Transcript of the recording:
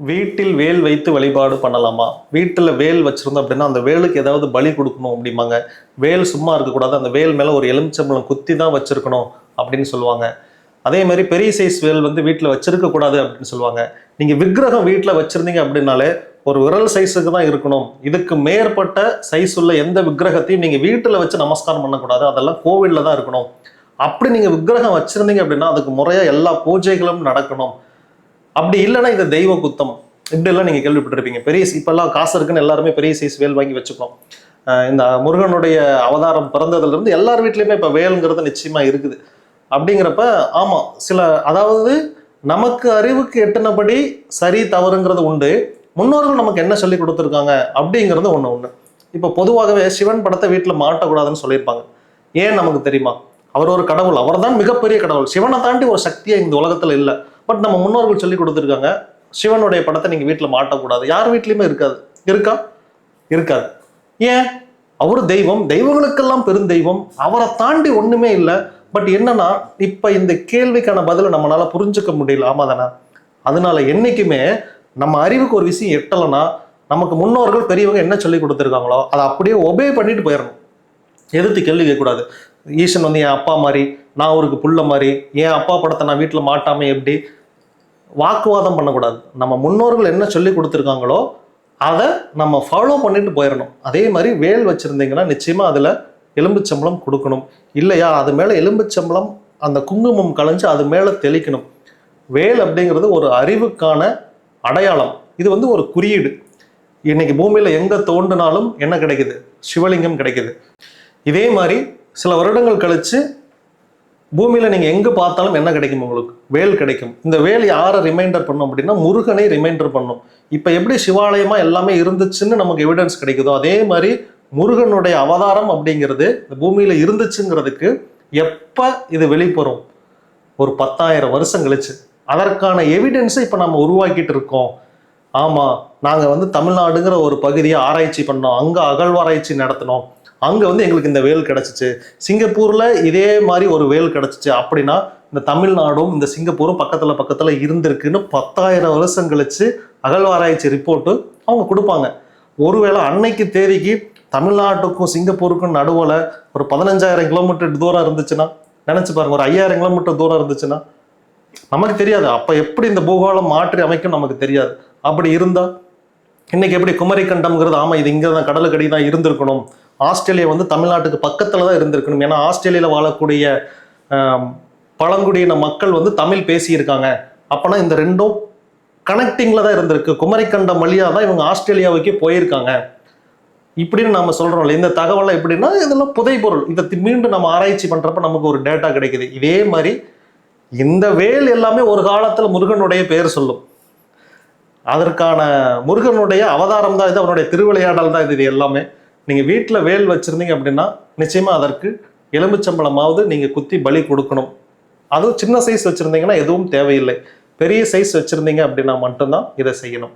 வீட்டில் வேல் வைத்து வழிபாடு பண்ணலாமா? வீட்டில் வேல் வச்சுருந்தோம் அப்படின்னா அந்த வேலுக்கு ஏதாவது பலி கொடுக்கணும் அப்படிம்பாங்க. வேல் சும்மா இருக்கக்கூடாது. அந்த வேல் மேலே ஒரு எலுமிச்சம்பழம் குத்தி தான் வச்சுருக்கணும் அப்படின்னு சொல்லுவாங்க. அதே மாதிரி பெரிய சைஸ் வேல் வந்து வீட்டில் வச்சுருக்கக்கூடாது அப்படின்னு சொல்லுவாங்க. நீங்கள் விக்கிரகம் வீட்டில் வச்சுருந்தீங்க அப்படின்னாலே ஒரு விரல் சைஸுக்கு தான் இருக்கணும். இதுக்கு மேற்பட்ட சைஸ் உள்ள எந்த விக்கிரகத்தையும் நீங்கள் வீட்டில் வச்சு நமஸ்காரம் பண்ணக்கூடாது. அதெல்லாம் கோவிலில் தான் இருக்கணும். அப்படி நீங்கள் விக்கிரகம் வச்சுருந்தீங்க அப்படின்னா அதுக்கு முறையாக எல்லா பூஜைகளும் நடக்கணும். அப்படி இல்லைன்னா இது தெய்வ குத்தம். இப்படி எல்லாம் நீங்க கேள்விப்பட்டிருப்பீங்க. பெரிய இப்பெல்லாம் காசு இருக்குன்னு எல்லாருமே பெரிய சைஸ் வேல் வாங்கி வச்சுக்கோம் இந்த முருகனுடைய அவதாரம் பிறந்ததுல இருந்து எல்லார் வீட்லயுமே இப்ப வேலுங்கிறது நிச்சயமா இருக்குது. அப்படிங்கிறப்ப ஆமா சில அதாவது நமக்கு அறிவுக்கு எட்டினபடி சரி தவறுங்கிறது உண்டு. முன்னோர்கள் நமக்கு என்ன சொல்லி கொடுத்துருக்காங்க அப்படிங்கிறது ஒண்ணு ஒண்ணு. இப்போ பொதுவாகவே சிவன் படத்தை வீட்டில் மாட்டக்கூடாதுன்னு சொல்லியிருப்பாங்க. ஏன் நமக்கு தெரியுமா? அவர் ஒரு கடவுள். அவர்தான் மிகப்பெரிய கடவுள். சிவனை தாண்டி ஒரு சக்தியாக இந்த உலகத்துல இல்லை. பட் நம்ம முன்னோர்கள் சொல்லி கொடுத்துருக்காங்க சிவனுடைய படத்தை நீங்கள் வீட்டில் மாட்டக்கூடாது. யார் வீட்லயுமே இருக்காது. இருக்கா? இருக்காது. ஏன்? அவர் தெய்வம். தெய்வங்களுக்கெல்லாம் பெருந்தெய்வம் அவரை தாண்டி ஒன்றுமே இல்லை. பட் என்னன்னா இப்போ இந்த கேள்விக்கான பதிலை நம்மளால் புரிஞ்சுக்க முடியல. ஆமா தானே? அதனால என்னைக்குமே நம்ம அறிவுக்கு ஒரு விஷயம் எட்டலைன்னா நமக்கு முன்னோர்கள் பெரியவங்க என்ன சொல்லி கொடுத்துருக்காங்களோ அதை அப்படியே ஒபே பண்ணிட்டு போயிடணும் எதிர்த்து கேள்வி கேட்கக்கூடாது. ஈசன் வந்து என் அப்பா மாதிரி நான் அவருக்கு புள்ள மாதிரி என் அப்பா படத்தை நான் வீட்டில் மாட்டாமல் எப்படி? வாக்குவாதம் பண்ணக்கூடாது. நம்ம முன்னோர்கள் என்ன சொல்லி கொடுத்துருக்காங்களோ அதை நம்ம ஃபாலோ பண்ணிட்டு போயிடணும் அதே மாதிரி வேல் வச்சுருந்தீங்கன்னா நிச்சயமாக அதில் எலும்புச்சம்பளம் கொடுக்கணும். இல்லையா? அது மேலே எலும்புச்சம்பளம் அந்த குங்குமம் கலைஞ்சு அது மேலே தெளிக்கணும். வேல் அப்படிங்கிறது ஒரு அறிவுக்கான அடையாளம். இது வந்து ஒரு குறியீடு. இன்னைக்கு பூமியில் எங்கே தோண்டினாலும் என்ன கிடைக்குது? சிவலிங்கம் கிடைக்குது. இதே மாதிரி சில வருடங்கள் கழித்து பூமியில் நீங்கள் எங்கே பார்த்தாலும் என்ன கிடைக்கும் உங்களுக்கு? வேல் கிடைக்கும். இந்த வேல் யாரை ரிமைண்டர் பண்ணும் அப்படின்னா முருகனை ரிமைண்டர் பண்ணும். இப்போ எப்படி சிவாலயமாக எல்லாமே இருந்துச்சுன்னு நமக்கு எவிடன்ஸ் கிடைக்குதோ அதே மாதிரி முருகனுடைய அவதாரம் அப்படிங்கிறது இந்த பூமியில் இருந்துச்சுங்கிறதுக்கு எப்போ இது வெளிப்படும்? ஒரு பத்தாயிரம் வருஷம் கழிச்சு. அதற்கான எவிடன்ஸை இப்போ நம்ம உருவாக்கிட்டு இருக்கோம். ஆமாம் நாங்கள் வந்து தமிழ்நாடுங்கிற ஒரு பகுதியை ஆராய்ச்சி பண்ணோம். அங்கே அகழ்வாராய்ச்சி நடத்தினோம். அங்கே வந்து எங்களுக்கு இந்த வேல் கிடச்சிச்சு. சிங்கப்பூரில் இதே மாதிரி ஒரு வேல் கிடச்சிச்சு அப்படின்னா இந்த தமிழ்நாடும் இந்த சிங்கப்பூரும் பக்கத்தில் பக்கத்தில் இருந்திருக்குன்னு பத்தாயிரம் வருஷம் கழிச்சு அகழ்வாராய்ச்சி ரிப்போர்ட்டு அவங்க கொடுப்பாங்க. ஒருவேளை அன்னைக்கு தேதிக்கு தமிழ்நாட்டுக்கும் சிங்கப்பூருக்கும் நடுவில் ஒரு பதினஞ்சாயிரம் கிலோமீட்டர் தூரம் இருந்துச்சுன்னா நினச்சி பாருங்க ஒரு ஐயாயிரம் கிலோமீட்டர் தூரம் இருந்துச்சுன்னா நமக்கு தெரியாது. அப்போ எப்படி இந்த பூகோளம் மாற்றி அமைக்கும் நமக்கு தெரியாது. அப்படி இருந்தால் இன்னைக்கு எப்படி குமரிக்கண்டம்ங்கிறது ஆமாம் இது இங்கே தான் கடலுக்கடி தான் இருந்திருக்கணும். ஆஸ்திரேலியா வந்து தமிழ்நாட்டுக்கு பக்கத்தில் தான் இருந்திருக்கணும். ஏன்னா ஆஸ்திரேலியாவில் வாழக்கூடிய பழங்குடியின மக்கள் வந்து தமிழ் பேசியிருக்காங்க. அப்போனா இந்த ரெண்டும் கனெக்டிங்கில் தான் இருந்திருக்கு. குமரிக்கண்டம் வழியாக தான் இவங்க ஆஸ்திரேலியாவுக்கே போயிருக்காங்க. இப்படின்னு நம்ம சொல்கிறோம் இல்லை இந்த தகவலை எப்படின்னா இதெல்லாம் புதைப்பொருள் இதை மீண்டும் நம்ம ஆராய்ச்சி பண்ணுறப்ப நமக்கு ஒரு டேட்டா கிடைக்குது. இதே மாதிரி இந்த வேல் எல்லாமே ஒரு காலத்தில் முருகனுடைய பெயர் சொல்லும். அதற்கான முருகனுடைய அவதாரம் தான் இது அவனுடைய திருவிளையாடல் தான் இது இது எல்லாமே. நீங்கள் வீட்டில் வேல் வச்சுருந்தீங்க அப்படின்னா நிச்சயமாக அதற்கு எலும்புச்சம்பளமாவது நீங்கள் குத்தி பலி கொடுக்கணும். அதுவும் சின்ன சைஸ் வச்சுருந்தீங்கன்னா எதுவும் தேவையில்லை. பெரிய சைஸ் வச்சுருந்தீங்க அப்படின்னா மட்டும்தான் இதை செய்யணும்.